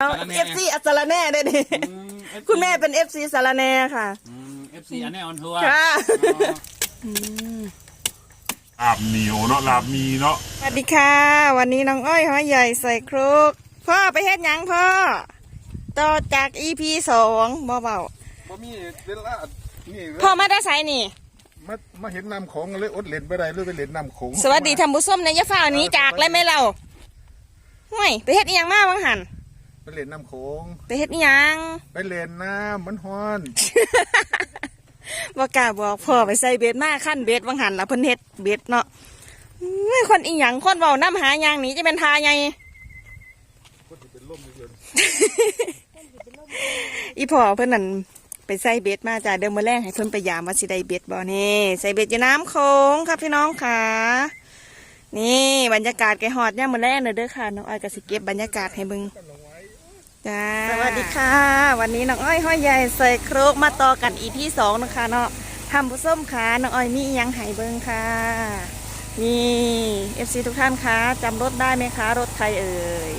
เอาสารแหน่ เอฟซีอัศรแน่ได้ดิอืม FC คุณแม่เป็นเอฟซีสารแน่ค่ะเอฟซีอันนี้ออนทัวร์ค่ะ อ๋อ ลาบเหนียวเนาะลาบมีเนาะ สวัสดีค่ะ วันนี้น้องอ้อยหอยใหญ่ใส่ครกพ่อไปเฮ็ดหยังพ่อต่อจากอีพีสองบ่เบาบ่มีเวลา นี่พ่อมาได้ไสนี่ มามาเห็นน้ำโขงเลยอดเล่นไปได้เลยไปเล่นน้ำโขงสวัสดีท่านผู้ชมในยะฟ้าหนี้จากเลยไหมเราห่วยไปเฮ็ดอีหยังมาบังหันไป เล่นน้ำโขงไปเฮ็ดอีหยัง ไปเล่นน้ำมันฮ้อนบ่กล้าบอกพ่อไปใส่เบ็ดมาขั้นเบ็ดบังหันละเพิ่นเฮ็ดเบ็ดเนาะอุ้ยคนอีหยังคนเว้าน้ำหาหยังหนี้จะเป็นทาไงอีพ่อเพิ่นนั่นไปใส่เบ็ดมาจ้าเดิมมาแรงให้เพิ่นไปยามว่าสิได้เบ็ดบ่นี่ใส่เบ็ดอยู่น้ำโขงครับพี่น้องค่ะนี่บรรยากาศแกฮอดเนี่ยามมื้อแรกเด้อเด้อค่ะน้องอ้อยก็สิเก็บบรรยากาศให้เบิ่ง จ้าสวัสดีค่ะ วันนี้น้องอ้อยห้อยใหญ่ใส่โครกมาต่อกันอีพีสองนะคะเนาะทำผู้ส้มขาน้องอ้อยมีอิหยังให้เบิ่งค่ะนี่เอฟซีทุกท่านคะจำรถได้ไหมคะ รถใครเอ่ย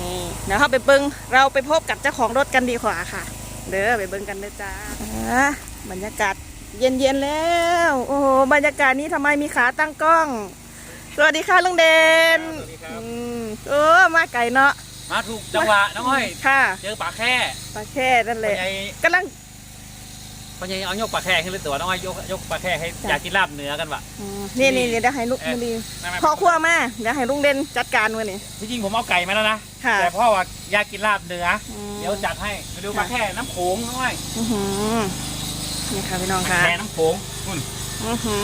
นี่เดี๋ยวเราไปเบิ้งเราไปพบกับเจ้าของรถกันดีกว่าค่ะ เด้อไปเบิ้งกันเด้อจ้าอะบรรยากาศเย็นๆแล้ว โอ้โหบรรยากาศนี้ทำไมมีขาตั้งกล้อง สวัสดีค่ะลุงเดนอืมเออมาไก่เนาะ มาถูกจังหวะน้องอ้อยค่ะเจอปลาแค่ปลาแค่นั่นแหพ่อละใหญ่กำลัง พ่อใหญ่เอายกปลาแค่ขึ้นเลยตัวน้องอ้อยยกยกปลาแค่ให้จ้ะ อยากกินลาบเนื้อกันวะ อืมนี่ นี่เดี๋ยวให้ลูกเอ๊ะดีไม่ไม่พ่อครัวมาเดี๋ยวให้ลุงเดนจัดการมือนี่ที่จริงผมเอาไก่มาแล้วนะค่ะแต่พ่อว่าอยากกินลาบเนื้ออืม เดี๋ยวจัดให้ไปดูปลาแค่น้ำโขงน้องอ้อยอื้อหือนี่ค่ะพี่น้องค่ะแค่น้ำโขงนู่นอื้อหื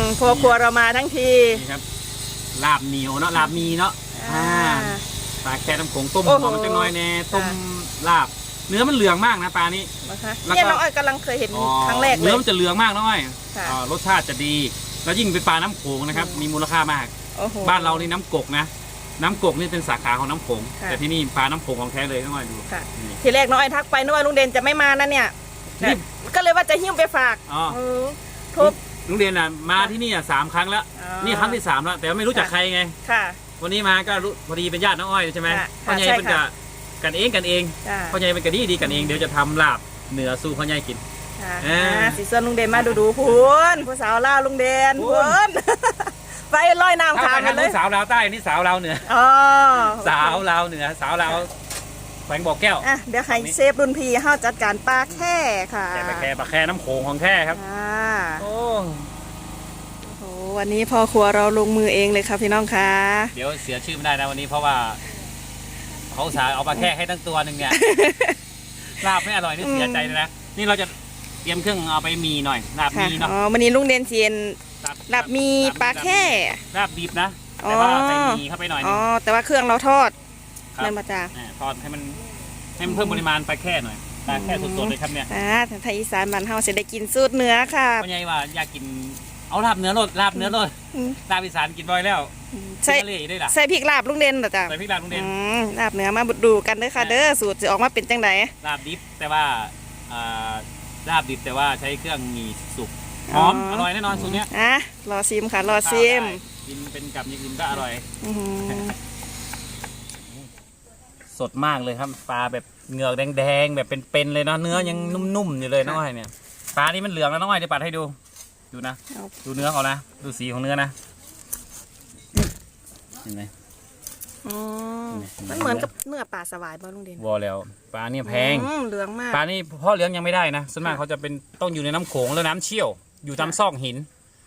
อพ่อครัวเรามาทั้งที นี่ครับลาบเหนียวเนาะลาบมีเนาะอ่า ปลาแค่น้ำโขงต้มโอ้หัโหวมันจะน้อยแน่ต้มค่ะลาบ เนื้อมันเหลืองมากนะปลานี้นะคะแล้วก็เนี่ยน้องอ้อยกำลังเคยเห็นครั้งแรกเลเนื้อยมันจะเหลืองมากน้องอ้อยค่ะอ่ารสชาติจะดี แล้วยิ่งเป็นปลาน้ำโขงนะครับ มีมูลค่ามากโอ้โหบ้านเรานี่น้ำกกนะน้ำกกนี่เป็นสาขาของน้ำโขงค่ะแต่ที่นี่ปลาน้ำโขงของแท้เลยน้องอ้อยดูค่ะนี่ทีแรกน้องอ้อยทักไปนึกว่าลุงเดนจะไม่มานะเนี่ยนี่ก็เลยว่าจะหิ้วไปฝากอ๋อเออทุบลุงเรียนอะมาที่นี่อะสามครั้งแล้วอ๋อนี่ครั้งที่สามแล้วแต่ว่าไม่รู้จักค่ะใครไงค่ะ วันนี้มาก็รู้พอดีเป็นญาติน้องอ้อยใช่ไหมค่ะพ่อใหญ่ใช่เป็นค่ะกะกันเองกันเองจ้าพ่อใหญ่เป็นกะดีดีกันเองเดี๋ยวจะทำลาบเหนือสู้พ่อใหญ่กิน ค่ะเอ้ยอ่าสีส่วนลุงเดนมาดูดูพูนผู้สาวล่าลุงเดนพูพูน นไปลอยน้ำถ้าขามไปกัทานงเลนู้ยนสาวลาวใต้นี่สาวลาวเหนือ อ๋อสาวลาวเหนือ สาวลาวแขวงบ่อแก้วอะเดี๋ยวให้เซฟรุ่นพี่เฮาจัดการปลาแค่ค่ะแค่ปลาแค่ปลาแค่น้ำโขงของแท้ครับ อ่า โอ้โอ้ วันนี้พ่อครัวเราลงมือเองเลยค่ะพี่น้องค่ะเดี๋ยวเสียชื่อไม่ได้นะวันนี้เพราะว่าเขาอุตสาห์เอาปลาแค่ให้ตั้งตัวหนึ่งเนี่ยลาบไม่อร่อยนี่เสียใจเลยนะนี่เราจะเตรียมเครื่องเอาไปมีหน่อยลาบค่ะมีเนาะอ๋อวันนี้ลุงเดนเซียนหลับมีปลาแค่ลาบดิบนะแต่ว่าอ๋อใส่หมีเข้าไปหน่อยหนึอ๋องแต่ว่าเครื่องเราทอดครับนั่นมาจ้าอ่าทอดให้มันให้มันเพิ่มปริมาณปลาแค่หน่อยปลาแค่สดๆเลยครับเนี่ยอ่าไทยอีสานบ้านเฮาสิได้กินสูตรเนื้อค่ะพ่อใหญ่ว่าอยากกิน เอาลาบเนื้อรสลาบเนื้อรสอืม ลาบอีสานกินบ่อยแล้วใส่กินทะเลได้ล่ะใส่พริกลาบลุงเดนเหรอจ้าใส่พริกลาบลุงเด่นอืมลาบเนื้อมาดูกันเด้อค่ะ เด้อสูตรจะออกมาเป็นจังไดลาบดิบแต่ว่าอ่าลาบดิบแต่ว่าใช้เครื่องมีสุกหอมอร่อยแน่นอนสูตรเนี้ยอะรอซิมค่ะรอซิมได้กินเป็นกับอย่างอื่นก็อร่อย อื้อหือสดมากเลยครับปลาแบบเหงือกแดงๆแบบเป็นๆเลยเนาะเนื้อยังนุ่มๆอยู่เลยน้องอ้อยเนี่ยปลานี่มันเหลืองแล้วน้องอ้อยเดี๋ยวปัดให้ดู ดูนะเอาดูเนื้อเขานะ ดูสีของเนื้อนะ เห็นไหมอืมเห็นไหมมันเหมือนกับเนื้อปลาสวายบ่ลุงเดนวอแล้ว ปลาเนี่ยแพงอืมเหลืองมาก ปลานี่พ่อเลี้ยงยังไม่ได้นะส่วนมากเขาจะเป็นต้องอยู่ในน้ำโขงแล้วน้ำเชี่ยว อยู่ตามซอกหิน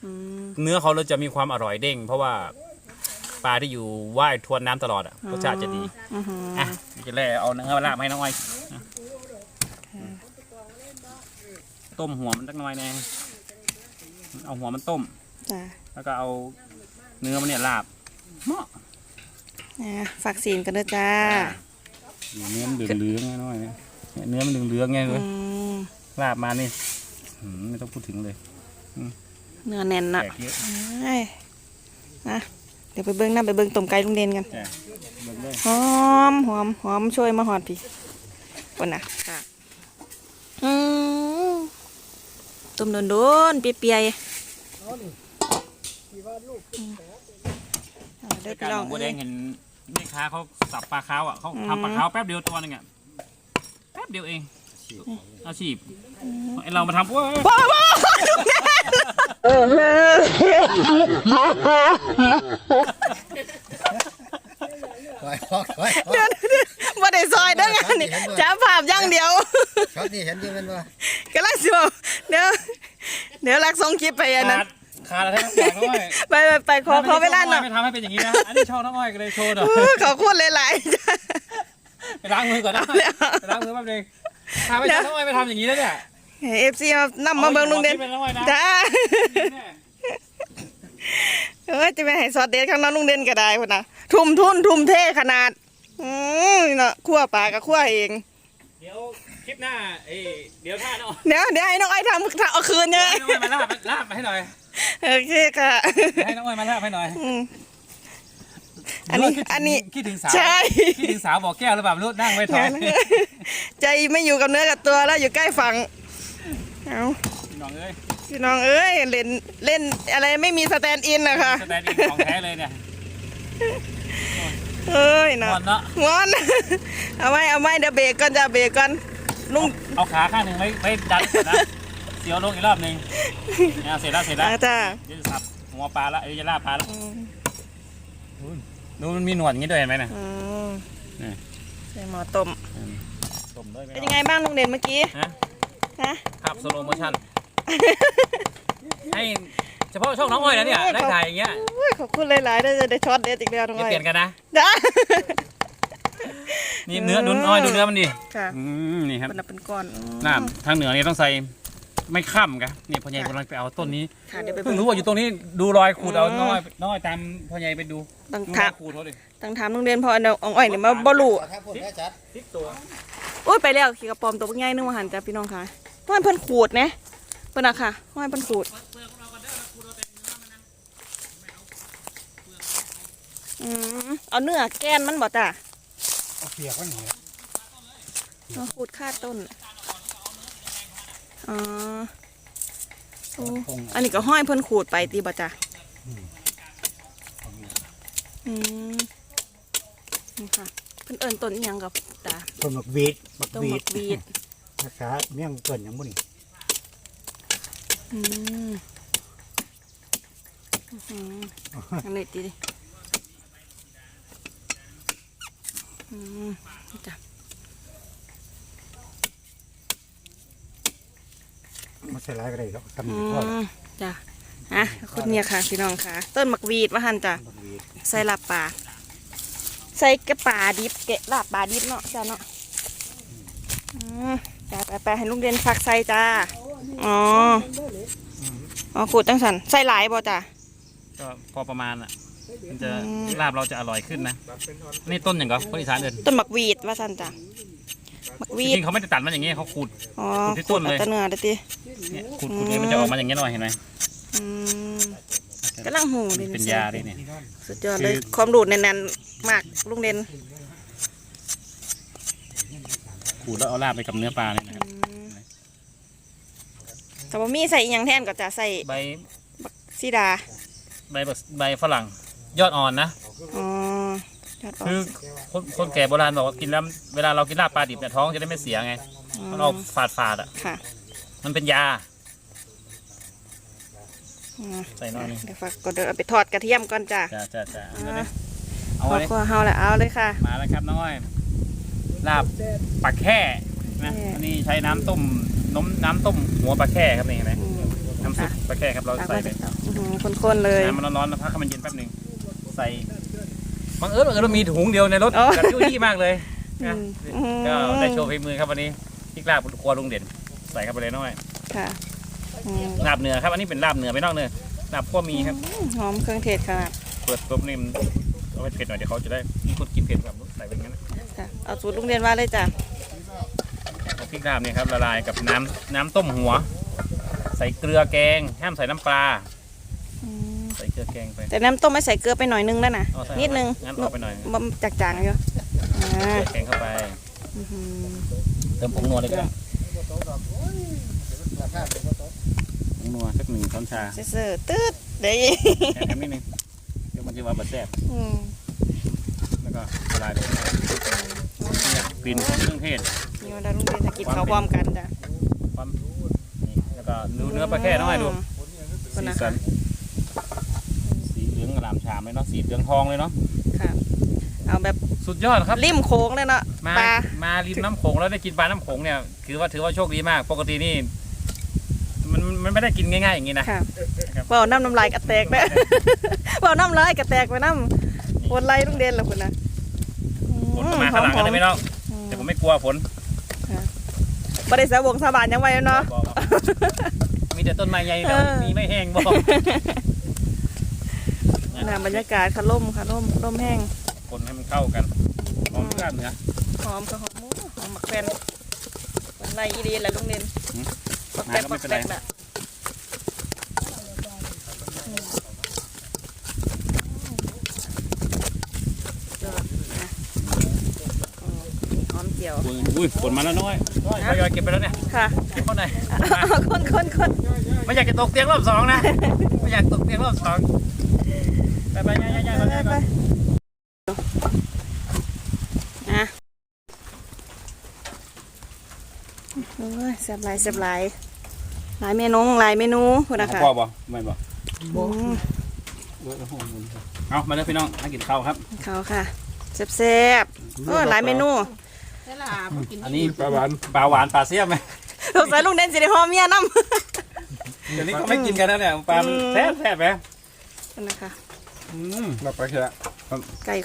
อืม เนื้อเขาเลยจะมีความอร่อยเด้ง เพราะว่าปลาที่อยู่ว่ายทวนน้ำตลอดอะรสชาติจะดี อื้อหืออะเดี๋ยวจะแล่เอาเนื้อมาลาบให้น้องอ้อยนะต้มหัวมันสักหน่อยแน่ เอาหัวมันต้ม จ้ะแล้วก็เอาเนื้อมันเนี่ยลาบเหมาะอะฝากซีนกันเด้อจ้าเนื้อมันเหลืองๆน้อยๆเนี่ยเนื้อมันเหลืองๆไงเลอืยมลาบมานี่หืมไม่ต้องพูดถึงเลยเนื้อแน่นนะแตกเยอะเอ้ยนะเดี๋ยวไปเบิ้งหน้าไปเบิ้งต้มไก่ลุงเดนกันจ้ะเบิ่งเลยหอมหอมหอมช่วยมาหอดพี่คนน่ะค่ะอืม ต้มโดนๆเปียๆอืมเอาเด้อการพี่หน้นอองงบัวแดงเห็นแม่ค้าเขาสับปลาขาวอะเขาอืมทำปลาขาวแป๊บเดียวตัวหนึงอะแป๊บเดียวเองอาชีพไอเรามาทำว้าว้าวว้าว ถอยออกถอยออกเดี๋ยวบ่ได้ซอยเด้องานนี่จับภาพอย่างเดียวช็อตนี่เห็นอยังไงวะกำลังสิบอกเดี๋ยวเดี๋ยวรักส่งคลิปไปอันนั้นขาดขาดอะไรทั้งอย่างน้อยไปไปไปขอขอเวลาหน่อยไม่ทำให้เป็นอย่างนี้นะ อันนี้ช่องน้องอ้อยก็เลยโชว์หน่อยโอ้ขอพูดหลายๆจ้ะ ไปล้างมือก่อนนะเอาแล้วไปล้างมือแป๊บนึงถ้าไม่ใช่น้องอ้อยไม่ทำอย่างนี้แล้วเนี่ย เอฟซีมานำมาเบิ่งลุงเด่นอาไปน้องอ้อยนะจ้า เออจะไปให้ซอสเด็ดข้างนอกลุงเด่นก็ได้พุ่นน่ะทุ่มทุนทุ่มเทขนาด อืมนี่เนาะคั่วปลากับคั่วเอง เดี๋ยวคลิปหน้าเอ้ยเดี๋ยวถ้าน้องเดี๋ยวเดี๋ยวให้น้องไอ้ทำทำเอาคืนเนี่ยให้น้องอ้อยมาลาบลาบมาให้หน่อยโอเคค่ะ ให้น้องอ้อยมาลาบให้หน่อยอืม อันนี้หรืว่าคิดถึงอันนี้คิดถึงสาวใช่ คิดถึงสาวบอกแก้วหรือเปล่าไม่รู้นั่งไม่ถอยใจไม่อยู่กับเนื้อกับตัวแล้วอยู่ใกล้ฝั่งเอาน้องเอ้ย พี่น้องเอ้ยเล่นเล่นอะไรไม่มีสแตนด์อินนะคะสแตนด์อินของแท้เลยเนี่ยเอ้ยงเนาะอนเนาะงอนเอาไว้เอาไว้เดี๋ยวเบรกก่อนจะเบรกก่อนลุงเอาขาข้างหนึ่งไว้ไว้ดันก่อนนะเสียวลงอีกรอบหนึ่งเนี่ยเสร็จแล้วเสร็จแล้วอาจ้าเดี๋ยวจะสับหัวปลาแล้วเดี๋ยวจะลาบปลาแล้วดูมันมีหนวดอย่างนี้ด้วยเห็นไหมน่ะอืมนี่ใส่หม้อต้มต้มด้วยเป็นยังไงบ้างลุงเด่นเมื่อกี้ฮะฮะครับสโลโมชั่น ให้เฉพาะช่องน้องอ้อยนะเนี่ย ได้ถ่ายอย่างเงี้ยอุ้ยขอบคุณหลายๆได้จะได้ช็อตเด็ดอีกแล้วน้องอย่าอ้อยเปลี่ยนกันนะจ้านี่เนื้อดุนอ้อยดูเนื้อมันดิค่ะอืมนี่ครับมันเป็นก้อนอืมน้ำทางเหนือนี่ต้องใส่ไม่ค่ำกันนี่พ่อใหญ่กำลังไปเอาต้นนี้ค่ะเดี๋ยวไปเพิ่เบิ่งงรู้ว่าอยู่ตรงนี้ดูรอยขูดเอาอืมน้อยน้อยตามพ่อใหญ่ไปดูต้องดูรถาอมยขูดเขาดิต้องถามลุงเด่นเพอเอาอ่องอ้อยเนี่ยมาบ่รู้ถ้าพูดได้ชัดสิบตัวอุ้ยไปแล้วขี่กระปอมตัวง่ายนึงมาหันจ้ะพี่น้องค่ะห้อยเพิ่นขูดนะ เพิ่นอะค่ะห้อยเพิ่นขูดอืมเอาเนื้อแกนมันบ่จ้ะเอาเปียกมันเหนียวเอาขูดค่าต้นอ๋อโอ้อันนี้ก็ห้อยเพิ่นขูดไปตีบ่จ้ะอืมนี่ค่ะเพิ่นเอิ้นต้นอิหยังกับตาต้นบักวีดบักต้นวีหมดกวีด ภาษาเมี่ยงเกินอย่างบุนี่ อืมอืมอันนี้ดีดิอืมนี่จ้ะมาใส่ร้ายก็ได้หรอกตำหอืนิพ่อมจ้ะฮะคุณเนี่ยค่ะพี่น้องค่ะ ต้นมักวีดว่าหันจ้ะ บักวีดใส่ลาบปลาใส่กระป่าดิบเกะลาบปลาดิบเนาะจ้ะเนาะอืมจ้ะไปไปให้ลุงเรียนฟักใส่จ้า อ๋อ อ๋อขูดตั้งสันใส่หลายบ่จ้ะก็พอประมาณอะ มันจะอืมลาบเราจะอร่อยขึ้นนะนี่ต้นอย่างก็คนอีสานเดินต้นมักวีดว่าสันจ้ะมักจวีดริงๆเขาไม่ได้ตัดมันอย่างงี้เขาขูด อ๋อขูดที่ต้นเลยขูดอาแตเนื้อเด้อติเนี่ยขูดขูดเนี่ยมันจะออกมาอย่างเงี้ยหน่อยเห็นไหมอืมกำลังหูเลยเป็นยาเลยเนี่ย สุดยอดเลยความดูดแน่นๆมากลุงเด่นขูดแล้วเอาลาบไปกับเนื้อปลาเลยนะครับ แต่ว่ามีใส่อีหยังแทนก็จะใส่ใบซีดา ใบบักใบฝรั่ง ยอดอ่อนนะ อ๋อจัดออกคือคนคนแก่โบราณบอกว่ากินแล้วเวลาเรากินลาบปลาดิบเนี่ยท้องจะได้ไม่เสียไง มันออกฝาดฝาดๆอะ ค่ะมันเป็นยา อืมใส่หน้อยนึงเดี๋ยวฝากก็เดี๋ยวเอาไปทอดกระเทียมก่อนจ้ะจ้าจ้าจ้าอ่าเอาพอเลยครัวเฮาแล้วเอาเลยค่ะ มาแล้วครับน้องอ้อยลาบปลาแค่ นะแค่อันนี้ใช้น้ำต้มน้ำน้ำต้มหัวปลาแค่ครับนี่เห็นไหมอืมน้ำซุปปลาแค่ครับเราตักใส่มาไปจากเตาอื้อหือข้นๆเลย น้ำมันร้อนๆนะพักให้มันเย็นแป๊บหนึงใส่บังเอิญบังเอิญเรามีถุงเดียวในรถอ๋อกับยุ่ยี่มากเลยนะอืม ก็ได้โชว์ฝีมือครับวันนี้พริกลาบครัวลุงเด่น ใส่เข้าไปเลยน้อยค่ะอืมลาบเนื้อครับอันนี้เป็นลาบเนื้อไม่นอกเนื้อลาบขั้วมีครับ หอมเครื่องเทศขนาดเปิดปุ๊บนี่มันเอาไปเผ็ดหน่อยเดี๋ยวเขาจะได้มีคนกินเผ็ดแบบใส่ไปอย่างนั้นนะจ้ะเอาสูตรลุงเรียนว่าเลยจ้ะเอา พริกลาบเนี่ยครับละลายกับน้ำน้ำต้มหัว ใส่เกลือแกง ห้ามใส่น้ำปลา อืมใส่เกลือแกงไปแต่น้ำต้มไม่ใส่เกลือไปหน่อยนึงแล้วนะ เอาใส่นิดนึงงั้นเอาไปหน่อยมันจากจางอยู่อ่าเกลือแกงเข้าไป อื้อหือเติมผงนัวเลยก็ได้ผงนัวสักหนึ่งช้อนชาเซ่อๆตืดเดี๋ยวแค่นิดนึงเดี๋ยวมันจะว่าบะแซ่บอืมแล้วแล้วก็ละลายลงเนี่ย กลิ่นของเครื่องเทศนี่วันนั้นลุงเด่นจะกินข้าวพร้อมกันจ้ะความนี่แล้วก็ดูเนื้อปลาแค่น้อยดูคนสีนะสัคะนสีเหลืองอลามฉามเลยเนาะสีเหลืองทองเลยเนาะค่ะเอาแบบสุดยอดครับริมโค้งเลยเนาะมาปลามาริมน้ำโขงแล้วได้กินปลาน้ำโขงเนี่ยถือว่าถือว่าโชคดีมาก ปกตินี่มันมันไม่ได้กินง่ายๆอย่างนี้นะค่ะครับเบาน้ำน้ำลายกระแตกเด้อเบาน้ำลายกระแตกไปน้ำวนไล่ลุงเด่นละคุณนะฝนมาข้างหลังกันได้ไหมน้องอืมแต่ผม ไม่กลัวฝนบริษัทวงสาบานยังไว้เนาะบอกๆมีแต่ต้นไม้ใหญ่แล้วเออมีไม่แห้งบอกน่ะบรรยากาศค่ะล่มค่ะล่มล่มแห้งคนให้มันเข้ากันหอมกล้ามเนื้อหอมก็หอมหมูหอมหมักแฟนวนไล่อีดีแหละลุงเด่นหืมปักแตกมาก็ไม่ปักเป็นแตไรกน่ะยอดนะอืมหอมเจียว อุ้ยฝนมาแล้วน้อยทยอยเก็บไปแล้วเนี่ยค่ะเก็บเข้าไหนคนคนคนไม่อยากจะตกเตียงรอบสองนะ ไม่อยากตกเตียงรอบสองไปไปย่าย่างไปย่างไปนะโอ้ยเสียบายเสียบายหลายเมนูหลายเมนูคุณนะคะพ่อบ่ไม่บ่อืมเอามาเลยพี่น้องมากินข้าวครับเขาวค่ะแซ่บๆโอ้หลายเมนู อันนี้ปลาหวานปลาหวานปลาเสี้ยมไหมสงสัยลุงเด่นสิได้หอมเมียน้ำเดี๋ยวนี้เขาไม่กินกันแล้วเนี่ยปลามันแซ่บแซ่บไหมคุณนะคะอืมมาไปแค่ไก่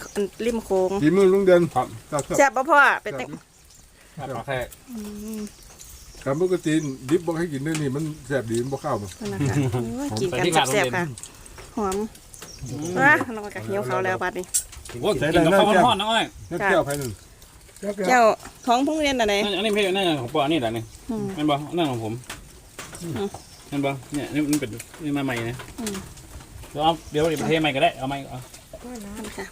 ริมโค้งฝีมือลุงเด่นครับแซ่บปะพ่อเป็นแต่ปลาแค่อืมการปกติดิบบอกให้กินด้วยนี่มันแสบดีมันบ่เข้ามาคุณนะคะโอ้ยกินกันแซ่บๆค่ะหอมนะเราก็หิวเขาวแล้วบัดนี้โอ้ยกินกับข้าวทอดๆนะอ้อยน้ำเจียวไผ่หนึ่ง เจ้าท้องพุ่งเรียนอะไรอันนี้ไม่ใช่นั่นของปออันนี้แหละนี่อืมนั่นบ่นั่นของผมอืมนั่นบ่เนี่ยนี่มันเป็นนี่มาใหม่นะอืมเดี๋ยวเอาเดี๋ยวเทใหม่ก็ได้เอาใหม่เอาค่ะ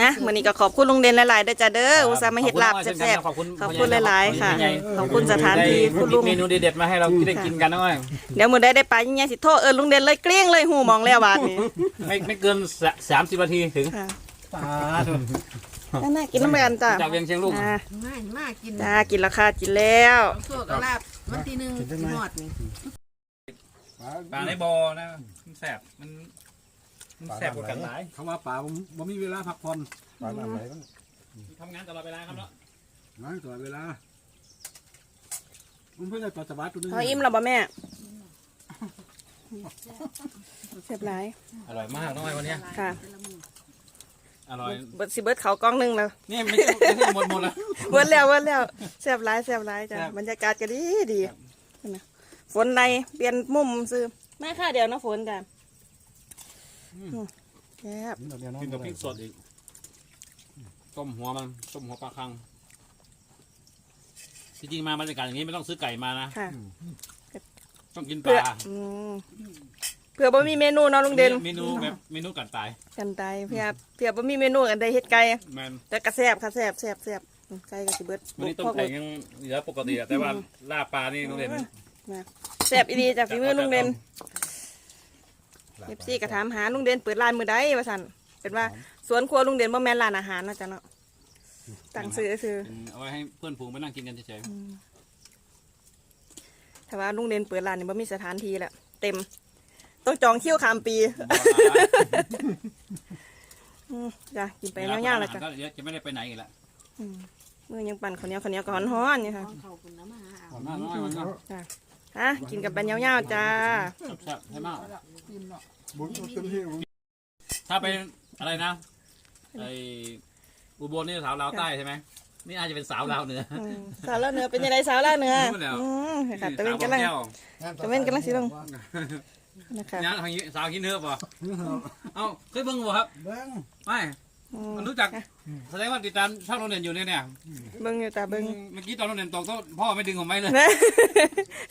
นะวันนี้ก็ขอบคุณลุงเด่นหลายๆเด้อจ้าเด้ออุตส่าห์มาเฮ็ดลาบแซ่บขอบคุณขอบคุณหลายๆค่ะใญ่ขอบคุณสถานที่คุณลุงเมนูเด็ดๆมาให้เราได้กินกันนะอ้อยๆเดี๋ยวมื้อใดได้ไปยิ่งใหญ่สิโทษเอิ้นลุงเด่นเลยเกลี้ยงเลยหูมองแล้วบาดนี้ไม่ไม่เกินสามสิบนาทีถึงค่ะปลา น่ากินน้ำกันจ้าจากเวียงเชียงลุงอ่ามามากินจ้ากินราคากินแล้ว เอาโซ่กับลาบวันที่หนึ่งกินหอดนี่ปลาในบ่อนะมันแสบมันมันแสบกว่ากันหลายเขาว่าป่าผมบ่มีเวลาพักผ่อนปลาหน้าไหลมันทำงานตลอดเวลาครับเนาะมาตลอดเวลาผมเพิ่งได้ปลาสวายตัวนึงพออิ่มแล้วบ่แม่เสียบหลายอร่อยมากน้อยวันเนี้ยค่ะ อร่อยเบิดสิเบิดเขากล้องหนึงแล้ว นี่ไม่ใช่ไม่ใช่หมดหมดแล้วเบิดแล้วเบิดแล้วเสียบหลายเสียบหลายจ้ะครับบรรยากาศก็ดีดีนะฝนในเปลี่ยนมุมซื้อมาค่ะเดี๋ยวนะฝนจ้ะอืมแซ่บกินกับพริกสดอีก ต้มหัวมัน ต้มหัวปลาคัง จริงๆมาบรรยากาศอย่างนี้ไม่ต้องซื้อไก่มานะ ค่ะต้องกินปเพื่อลาอืม เพื่อบ่มีเมนูเนาะลุงเด่นเมนูแบบเมนูกัดตายกันไตเพื่อเพื่อบ่มีเมนูกันได้เฮ็ดไก่แมนแต่กระแซ่บค่ะแซ่บแซ่บแซ่บอืมไก่ก็สิเบิดวันนี้ต้มพวกไก่ยังเหลือปกติอะแต่ว่าลาบปลานี่โรงเรียนแซ่บอีดีจากฝีมือลุงเด่นเอฟซีก็ถามหาลุงเด่นเปิดร้านมื้อใดว่าซั่นเป็นว่าสวนครัวลุงเด่นบ่แม่นร้านอาหารเนาะจ้ะเนาะตั้งชื่อซื่อเอาไว้ให้เพื่อนฝูงไปนั่งกินกันเฉยถ้าว่าลุงเด่นเปิดร้านนี่บ่มีสถานที่แล้วเต็ม ต้องจองคิวข้ามปีๆอืมจ้ะกินไปยาวๆแล้วจ้ะก็เดี๋ยวจะไม่ได้ไปไหนอีกแล้วมื้อยังปั่นข้าวเหนียวข้าวเหนียวก็ฮ้อนๆอยู่ค่ะของเขาคุณน้ำมาหาเอาหอมมากน้อยมันก็ฮะกินกับเป็นยาวๆจ้า แซ่บๆให้มาก บุญเต็มที่ถ้าเป็นอะไรนะไออุบลนี่สาวลาวใต้ใช่ไหมนี่อาจจะเป็นสาวลาวเหนือ อืมสาวลาวเหนือเป็นยังไงสาวลาวเหนือรู้แล้ว อืมค่ะตะเวนกำลังสาวตะเวนกำลังสิลง นะคะเนี่ยทางนี้สาวกินเนื้อป่ะเอ้าเคยเบิ่งบ่ครับเบิ้งไม่อืมมันรู้จักแสดงว่าติดตามช่องโรงเรียนอยู่เนี่ยเนี่ยเบิ่งอยู่จ้าเบิ่งเมื่อกี้ตอนโรงเรียนตกโต๊ะพ่อไม่ดึงผมไม่เลยนะ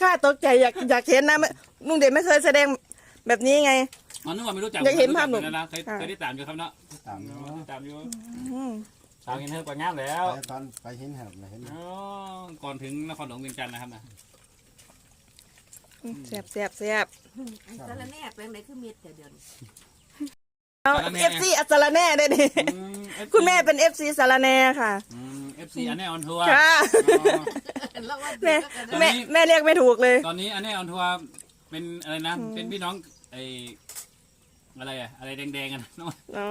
ข้าตกใจอยากอยากเห็นนะลุงเด่นไม่เคยแสดงแบบนี้ไงมันนึกว่าไม่รู้จักอยากเห็นภาพหนุ่มนะนะเคยค่ะเคยได้ตามอยู่ครับเนาะตามติดตามอยู่อืมสาวกินเนื้อกว่างามแล้วไปตอนไปเห็นแหบเห็นอ๋อก่อนถึงนครหลวงเวียงจันทร์นะครับนะ แซ่บแซ่บแซ่บอันสารแหน่แปลงไหนคือเม็ดแต่เดี๋ยวนี้เอาเอฟซีอัสลาแน่ได้ดิอืม FC คุณแม่เป็นเอฟซีสารแน่ค่ะอืม FC อันแน่ออนทัวร์ค่ะอ๋อแล้วว่าแม่ตอนนี้แม่แม่เรียกไม่ถูกเลย ตอนนี้อันแน่ออนทัวร์เป็นอะไรนะเป็นพี่น้องไออะไรอะอะไรแดงๆกันนะอ๋อ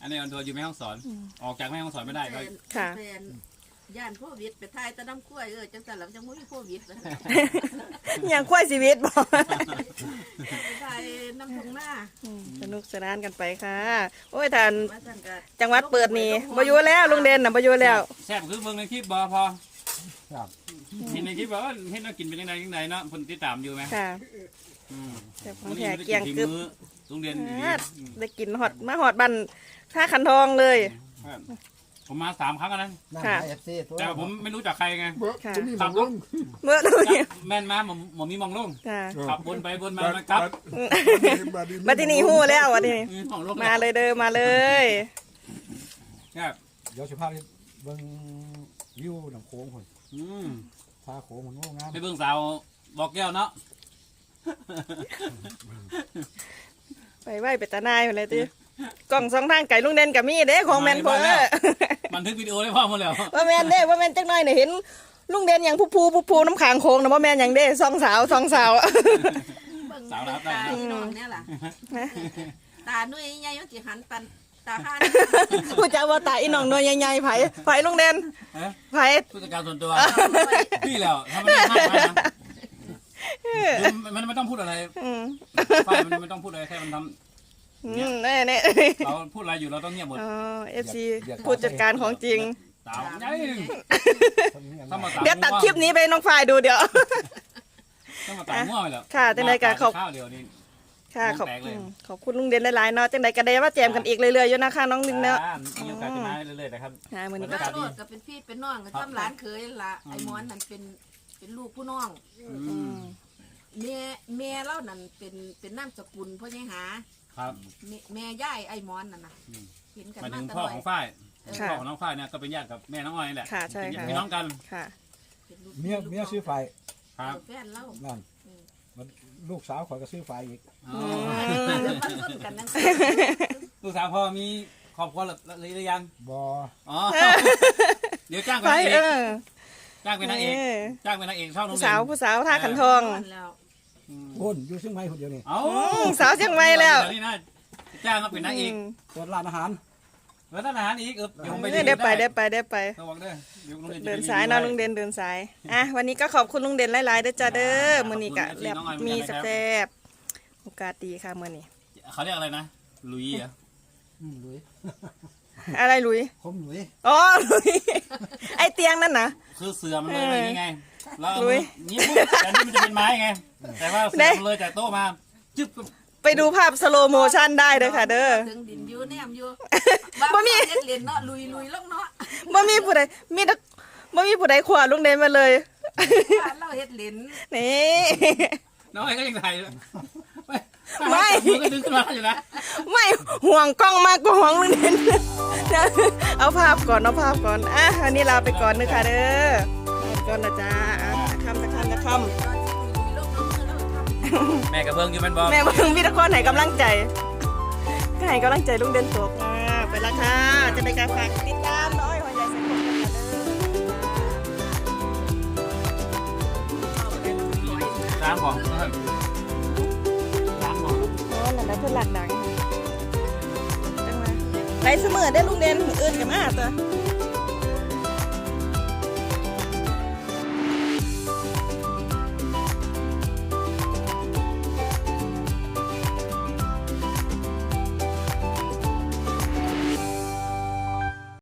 อันแน่ออนทัวร์อยู่แม่ห้องสอน ออกจากแม่ห้องสอนไม่ได้ก็ค่ะแฟน ย่านโควิดไปทายแตะน้ำกล้วยเออจังสันหลังจังมุ้ยโควิดไปอย่างควายชีวิตบอกทายน้ำทงหน้าสนุกสนานกันไปค่ะ โอ้ยท่านว่าสั่นกัจังหวัดเปิดนี่บอยู่แล้วลุงเด่นนะบอยู่แล้วแซ่บคือเบิ่งในคลิปบอพอครับเห็นในคลิปว่าเห็นเรากินเป็นยังไงยังไงเนาะคนติดตามอยู่ไหมค่ะอืมแต่ของวันแท้นี้ไม่ได้เกียงกินกึบมื้อโรงเรียนดีอ่าๆอืมได้กินหอดมาหอดบันท่าขันทองเลยครับ ผมมาสามครั้งแล้วนะนั่งค่ะ เอฟซีตัวแต่ผมไม่รู้จักใครไง เมื่อค่ะ ผมมีหมองลงเมื่อดูจับแม่นมาผมผมมีมองลงค่ะขับวนไปวนมามันกลับ บัดนี้มาที่นี่หู้แล้ววันนี้มีมองลงมาเลยเด้อมาเลย ครับเดี๋ยวสิพาไปเบิ่งวิวน้ำโขงคนอืมทาโขงมันโง่งามไปเบิ่งสาวบอกแก้วเนาะไปไหวไปตาหนายไปเลยติกล่องสองทางไก่ลุงเด่นกับมีเด้ของแมนเพอ บันทึกวิดีโอได้พ่อหมดแล้วว่าแมนเด้ว่าแมนจักหน่อยเนี่ยเห็น ลุงเด่นอย่างผู้พูผู้พูน้ำขางโค้งนะว่าแมนอย่างเด้สองสาวสองสาวเบิ่งตาอีน้องเนี่ยล่ะตาหนุ่ยใหญ่ยังสิหันปันตาห้านผู้จ้าว่าตาอีน้องน้อยใหญ่ๆไผไผลุงเด่นเอ๊ะไผผู้จัดการส่วนตัวพี่แล้วทำไมไม่ให้ไปนะคือมันไม่ต้องพูดอะไรอืม ไฟมันไม่ต้องพูดอะไรแค่มันท อืมแน่แน่ำเราพูดอะไรอยู่เราต้องเงียบหมดอ๋อเอฟซีผู้จัดการของจริงสาวใหญ่คนนี้ต้องมาสาวเดี๋ยวตัดคลิปนี้ไปน้องฝ่ายดูเดี๋ยวต้องมาสาวมั่วไปแล้วค่ะจังใดก็ขอบข้าวเดียวนี่ค่ะขอบแปลกเลยอืมขอบคุณลุงเด่นหลายๆเนาะจังใดก็ได้มาแจมกันอีกเรื่อยๆอยู่นะคะน้องลินเนาะอ่มีโอกาสจะมาเรื่อยๆนะครับค่ะมื้อนี้มาก็โลดก็เป็นพี่เป็นน้องก็ทำหลานเคยล่ะไอ้หมอนนั่นเป็นเป็นลูกผู้น้องอืมแม่แม่เล่านั่นเป็นเป็นนามสกุลพ่อใหญ่หา ครับแม่แม่ย่ายไอ้หมอนนั่นน่ะอืมเห็นกันหมายมาถึงตพ่อลอดของฝ้ายค่ะพ่อของน้องฝ้ายเนี่ยก็เป็นญาติกับแม่น้องอ้อยนี่แหละค่ะใช่เป็นค่ะ พี่น้องกันค่ะเป็นลูกเมียเมียซื้อไฟครับแฟนเล่านั่นมันลูกสาวข่อยก็ซื้อไฟอีกอ๋อแล้วมันส้นกันนั่นลูกสาวพ่อมีครอบครัวหรือหรือยังบ่อ๋อเดี๋ยวจ้างไปเป็นนางเอเอกอจ้างเป็นนางเอกเออจ้างเป็นนางเอกช่องน้องผู้เด่นสาวผู้สาวท่าขันทอง แล้ว อืมพุ่นอยู่เชียงใหม่คนเดียวนี่เอ้าอืมสาวเชียงใหม่แล้ว เดี๋ยนี่นะจ้างเขาเป็นนางเอกอืมเปิดร้านอาหารแล้วทหารอีกเออเดี๋ยวผมไปเดี๋ยวไปเดี๋ยวไปเดี๋ยวไป ระวังเด้อเดี๋ยวโรงรีจะเดินไปสายเนาะลุงเด่นเดินสาย อะวันนี้ก็ขอบคุณลุงเด่นหลายๆเด้อจ้าเด้อมื้อนี้ก็แบบมีสแซ่บโอกาสดีค่ะมื้อนี้ เขาเรียกอะไรนะลุยเหรออืมหลุยอะไรลุยผมหลุยอ๋อลุยไอเตียงนั่นนะ คือเสือมันเลยอะไรอย่างงี้ไงแล้วเอาลุมือยนี้ปุ๊บแต่อันนี่มันจะเป็นไม้ไง แต่ว่าเสืเด้อมันเลยจากโต๊ะมาจึ๊บไปดูภาพสโลโมชั่นได้เด้อค่ะ เด้อถึงดินอยู่แนมอยู่บ่มีเฮ็ดเรียนเนาะลุยลุยลงเนาะบ่มีผู้ใดมีแต่บ่มีผู้ใดขวาลุงเด่นมาเลยบ้านเราเฮ็ดเรียนนี่น้องไอ้ก็ยังถ่ายอยู่ ไม่ไม่มือก็ดึงขึ้นมาอยู่นะไม่ห่วงกล้องมากกว่าห่วงลุงเด่นเอาภาพก่อนเอาภาพก่อนอะวันนี้ลาไปก่อนเด้อค่ะเด้อลาไปก่อนนะจ๊ะอะตะคำตะคำตะคำมือเราทำแม่กับเบิ้งอยู่เป็นบอำแม่มาถึงพี่ตะคนให้กำลังใจก็ให้กำลังใจลุงเด่นตกอะไปละค่ะจะได้การฝากติดตามน้อยหัวใจใส่ผมกันค่ะเด้อร้านของร้านของ โอ้นั่นแหละเธอหลักดังจังมาไรเสมอได้ลุงเด่นอื่นกับมาจ้ะ